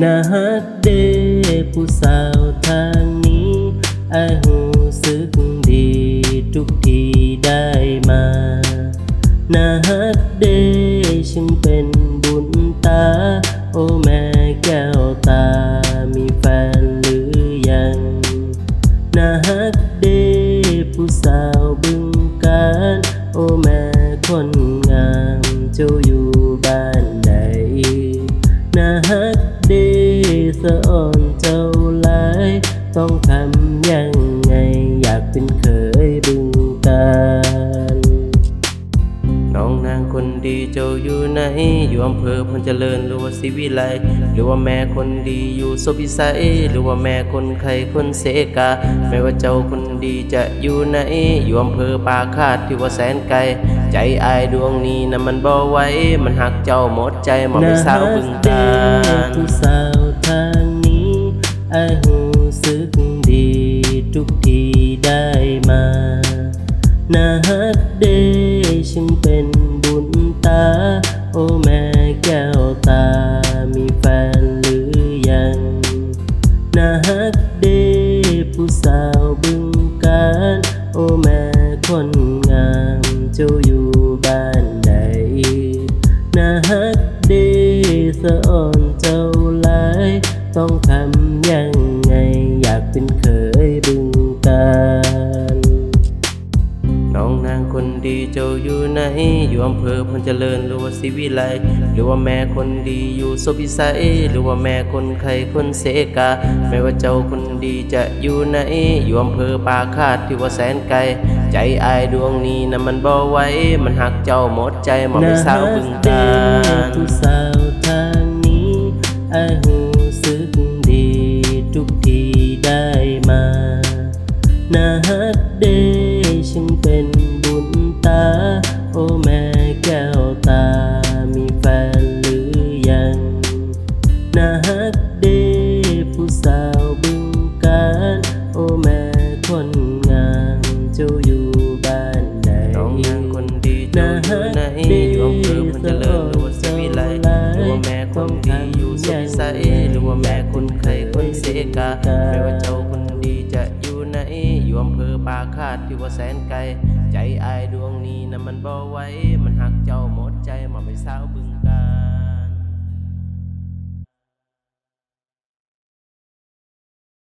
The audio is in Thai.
นาฮักเดผู้สาวทางนี้อาหูสึกดีทุกทีได้มานาฮักเดฉันเป็นบุญตา โอแม่แก้วตา มีแฟนหรือยังนาฮักเดผู้สาวบึงการ โอแม่คนงาม เจ้าอยู่บ้านใดนาฮักเด สะอ่อนเจ้าหลายต้องทำยังไง อยากเป็นเคยบึงการน้องนางคนดีเจ้าอยู่ไหน อยู่อำเภอพนเจริญหรือว่าศรีวิไลหรือว่าแม่คนดีอยู่โซบิไซหรือว่าแม่คนไข้คนเสกาไม่ว่าเจ้าคนดีจะอยู่ไหน อยู่อำเภอปาคาดที่ว่าแสนไกล ใจอายดวงนี้นะมันบ่ไหวมันหักเจ้าหมดใจหมอไม่สาวบึงตาน อาหูสึกดีทุกทีได้มานาฮักเดฉันเป็นบุญตา โอแม่แก้วตา มีแฟนหรือยังนาฮักเดผู้สาวบึงการ โอแม่คนงามเจ้าอยู่บ้านใดนาฮักเดสะอ่อนเจ้าหลายต้องทำ ยังไง อยากเป็นเคยบึงการน้องนางคนดีเจ้าอยู่ไหน อยู่อำเภอพนเจริญหรือว่าศรีวิไลหรือว่าแม่คนดีอยู่โซบิไซหรือว่าแม่คนไข้คนเสกาไม่ว่าเจ้าคนดีจะอยู่ไหน อยู่อำเภอปาคาดที่ว่าแสนไกล ใจอายดวงนี้นะมันบ่ไหวมันหักเจ้าหมดใจมอไม่สาวบึงตาล ไม่ว่าเจ้าคนดีจะอยู่ไหนอยู่อำเภอปาคาดที่ว่าแสนไกล ใจอายดวงนี้นะมันบ่ไหวมันหักเจ้าหมดใจมาไปสาวบึง